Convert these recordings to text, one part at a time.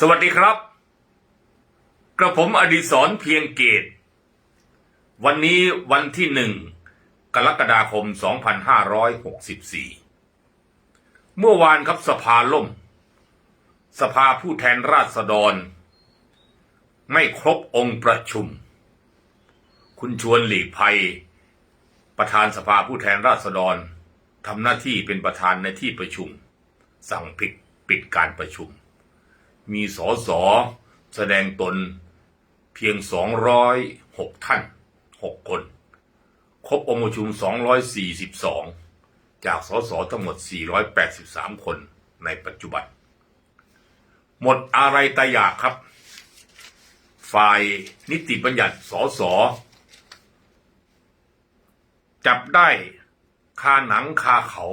สวัสดีครับ กระผมอดีศรเพียงเกต วันนี้วันที่หนึ่งกรกฎาคม 2564 เมื่อวานครับสภาล่ม สภาผู้แทนราษฎร ไม่ครบองค์ประชุม คุณชวนหลีกภัย ประธานสภาผู้แทนราษฎรทำหน้าที่เป็นประธานในที่ประชุม สั่งปิดปิดการประชุม มีสอสอแสดงตนเพียง 206 ท่าน 6 คน ครบองค์ประชุม 242 จากสอสอทั้งหมด 483 คนในปัจจุบัน หมดอะไรตะอยากครับ ฝ่ายนิติบัญญัติสอสอจับได้คาหนังคาเขา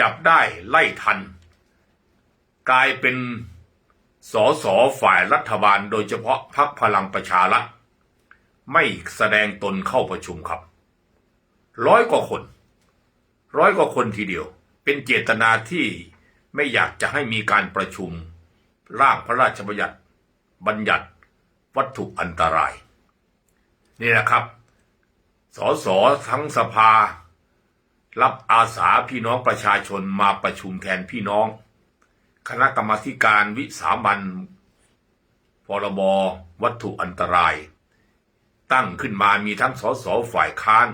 จับได้ไล่ทัน กลายเป็น สสฝ่ายรัฐบาลโดยเฉพาะพรรคพลังประชารัฐไม่แสดงตนเข้าประชุมครับ ร้อยกว่าคน ร้อยกว่าคนทีเดียว เป็นเจตนาที่ไม่อยากจะให้มีการประชุม ร่างพระราชบัญญัติ บัญญัติวัตถุอันตราย นี่นะครับ สสทั้งสภา รับอาสาพี่น้องประชาชนมาประชุมแทนพี่น้อง คณะกรรมการวิสามันพรบวัตถุอันตราย ตั้งขึ้นมามีทั้งสสฝ่ายค้าน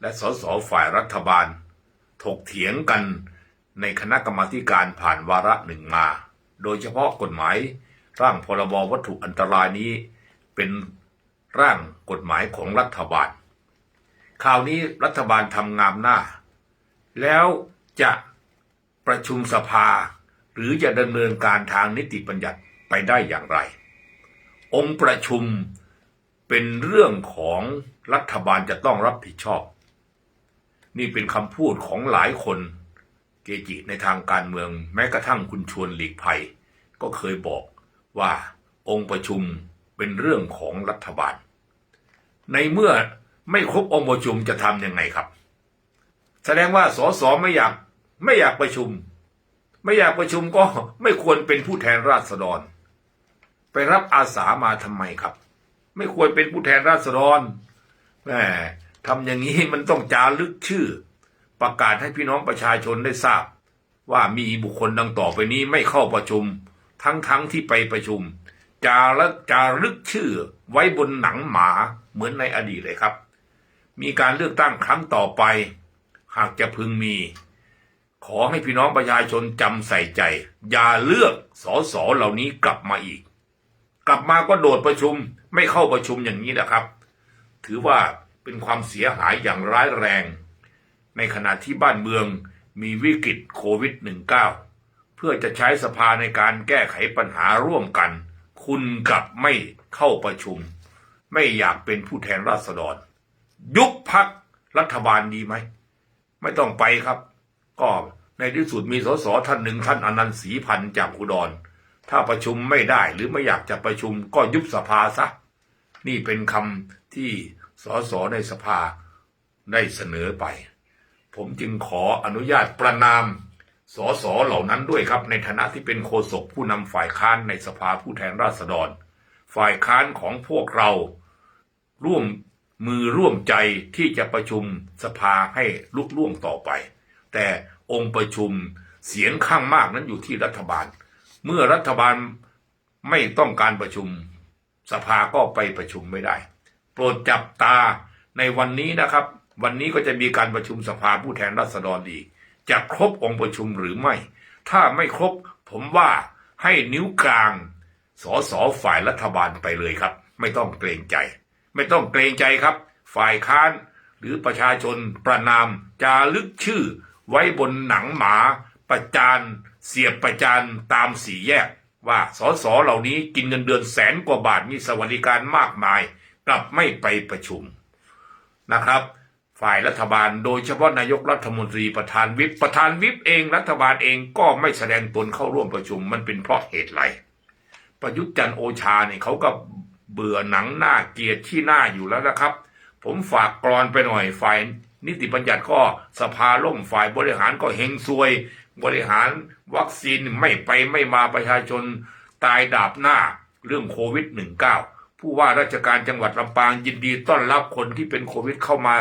และสสฝ่ายรัฐบาล ถกเถียงกันในคณะกรรมการผ่านวาระหนึ่งมา โดยเฉพาะกฎหมายร่างพรบวัตถุอันตรายนี้ เป็นร่างกฎหมายของรัฐบาล คราวนี้รัฐบาลทำงามหน้า แล้วจะประชุมสภา หรือจะดำเนินการทางนิติบัญญัติไปได้อย่างไร องค์ประชุมเป็นเรื่องของรัฐบาลจะต้องรับผิดชอบ นี่เป็นคำพูดของหลายคนเกจิในทางการเมืองแม้กระทั่งคุณชวนหลีกภัย ก็เคยบอกว่าองค์ประชุมเป็นเรื่องของรัฐบาล ในเมื่อไม่ครบองค์ประชุมจะทำยังไงครับ แสดงว่าสสไม่อยากไม่อยากประชุม ไม่อยากประชุมก็ไม่ควรเป็นผู้แทนราษฎร ไปรับอาสามาทำไมครับ ไม่ควรเป็นผู้แทนราษฎรแหมทำอย่างนี้มันต้องจารึกชื่อ ประกาศให้พี่น้องประชาชนได้ทราบ ว่ามีบุคคลดังต่อไปนี้ไม่เข้าประชุม ทั้งๆทที่ไปประชุม จารึกจารึกชื่อไว้บนหนังหมาเหมือนในอดีตเลยครับ มีการเลือกตั้งครั้งต่อไป หากจะพึงมี ขอให้พี่น้องประชาชนจำใส่ใจ อย่าเลือกสอสอเหล่านี้กลับมาอีก กลับมาก็โดดประชุมไม่เข้าประชุมอย่างนี้นะครับ ถือว่าเป็นความเสียหายอย่างร้ายแรง ในขณะที่บ้านเมืองมีวิกฤตโควิด -19 เพื่อจะใช้สภาในการแก้ไขปัญหาร่วมกัน คุณกลับไม่เข้าประชุม ไม่อยากเป็นผู้แทนราษฎร ยุบพักรัฐบาลดีไหม ไม่ต้องไปครับ ก็ในที่สุดมีสสท่านหนึ่งท่านอนันต์ศรีพันธ์จากอุดร ถ้าประชุมไม่ได้หรือไม่อยากจะประชุมก็ยุบสภาซะ นี่เป็นคำที่สสในสภาได้เสนอไป ผมจึงขออนุญาตประนามสสเหล่านั้นด้วยครับ ในฐานะที่เป็นโฆษกผู้นำฝ่ายค้านในสภาผู้แทนราษฎร ฝ่ายค้านของพวกเราร่วมมือร่วมใจที่จะประชุมสภาให้ลุกล่วงต่อไป แต่องค์ประชุมเสียงข้างมากนั้นอยู่ที่รัฐบาล เมื่อรัฐบาลไม่ต้องการประชุม สภาก็ไปประชุมไม่ได้ โปรดจับตาในวันนี้นะครับ วันนี้ก็จะมีการประชุมสภาผู้แทนราษฎรอีก จะครบองค์ประชุมหรือไม่ ถ้าไม่ครบผมว่าให้นิ้วกลางสอสอฝ่ายรัฐบาลไปเลยครับ ไม่ต้องเกรงใจ ไม่ต้องเกรงใจครับ ฝ่ายค้านหรือประชาชนประนามจารึกชื่อ ไว้บนหนังหมา ประจานเสียบประจานตามสี่แยก ว่าสสเหล่านี้กินเงินเดือนแสนกว่าบาทมีสวัสดิการมากมาย กลับไม่ไปประชุมนะครับ ฝ่ายรัฐบาลโดยเฉพาะนายกรัฐมนตรีประธานวิปประธานวิปเองรัฐบาลเองก็ไม่แสดงตนเข้าร่วมประชุมมันเป็นเพราะเหตุไรประยุทธ์จันทร์โอชาเนี่ยเขาก็เบื่อหนังหน้าเกียดที่หน้าอยู่แล้วนะครับ ผมฝากกรอนไปหน่อยฝ่าย นิติบัญญัติก็สภาล่มฝ่ายบริหารก็เฮงซวย บริหารวัคซีนไม่ไปไม่มาประชาชนตายดาบหน้าเรื่องโควิด -19 ผู้ว่าราชการจังหวัดลำปางยินดีต้อนรับคนที่เป็นโควิดเข้ามา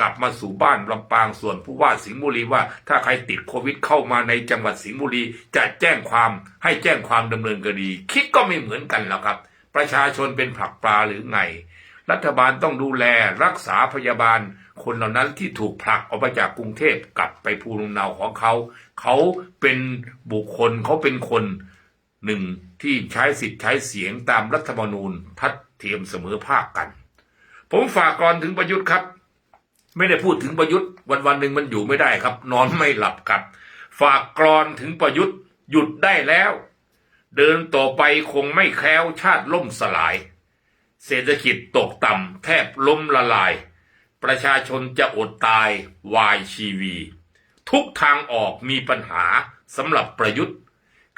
กลับมาสู่บ้านลำปางส่วนผู้ว่าสิงห์บุรีว่า ถ้าใครติดโควิดเข้ามาในจังหวัดสิงห์บุรีจะแจ้งความให้แจ้งความดำเนินคดี คิดก็ไม่เหมือนกันแล้วครับ ประชาชนเป็นผักปลาหรือไง รัฐบาลต้องดูแลรักษาพยาบาล คนเหล่านั้นที่ถูกผลักออกมาจากกรุงเทพกลับไปภูมิลำเนาของเขา เขาเป็นบุคคลเขาเป็นคนหนึ่งที่ใช้สิทธิ์ใช้เสียงตามรัฐธรรมนูญทัดเทียมเสมอภาคกัน ผมฝากกรอนถึงประยุทธ์ครับ ไม่ได้พูดถึงประยุทธ์วันวันหนึ่งมันอยู่ไม่ได้ครับ นอนไม่หลับครับ ฝากกรอนถึงประยุทธ์หยุดได้แล้ว เดินต่อไปคงไม่แคล้วชาติล่มสลาย เศรษฐกิจตกต่ำแทบล้มละลาย ประชาชนจะอดตายวายชีวี ทุกทางออกมีปัญหาสำหรับประยุทธ์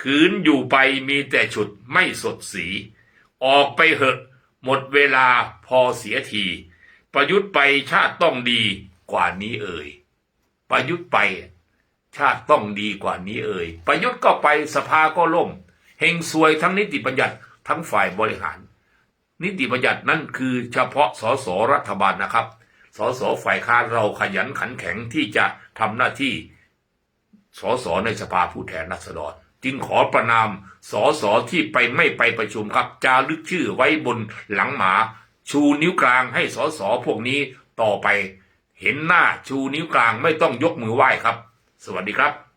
คืนอยู่ไปมีแต่ฉุดไม่สดสี ออกไปเหอะ หมดเวลาพอเสียที ประยุทธ์ไปชาติต้องดีกว่านี้เอ่ย ประยุทธ์ไป ชาติต้องดีกว่านี้เอ่ย ประยุทธ์ก็ไปสภาก็ล่ม เฮงซวยทั้งนิติบัญญัติทั้งฝ่ายบริหาร นิติบัญญัตินั่นคือเฉพาะสสรัฐบาลนะครับ สสฝ่ายค้านเราขยันขันแข็งที่จะทำหน้าที่สสในสภาผู้แทนราษฎรจึงขอประนามสสที่ไปไม่ไปประชุมครับจารึกชื่อไว้บนหลังหมา ชูนิ้วกลางให้สสพวกนี้ต่อไป เห็นหน้าชูนิ้วกลางไม่ต้องยกมือไหว้ครับ สวัสดีครับ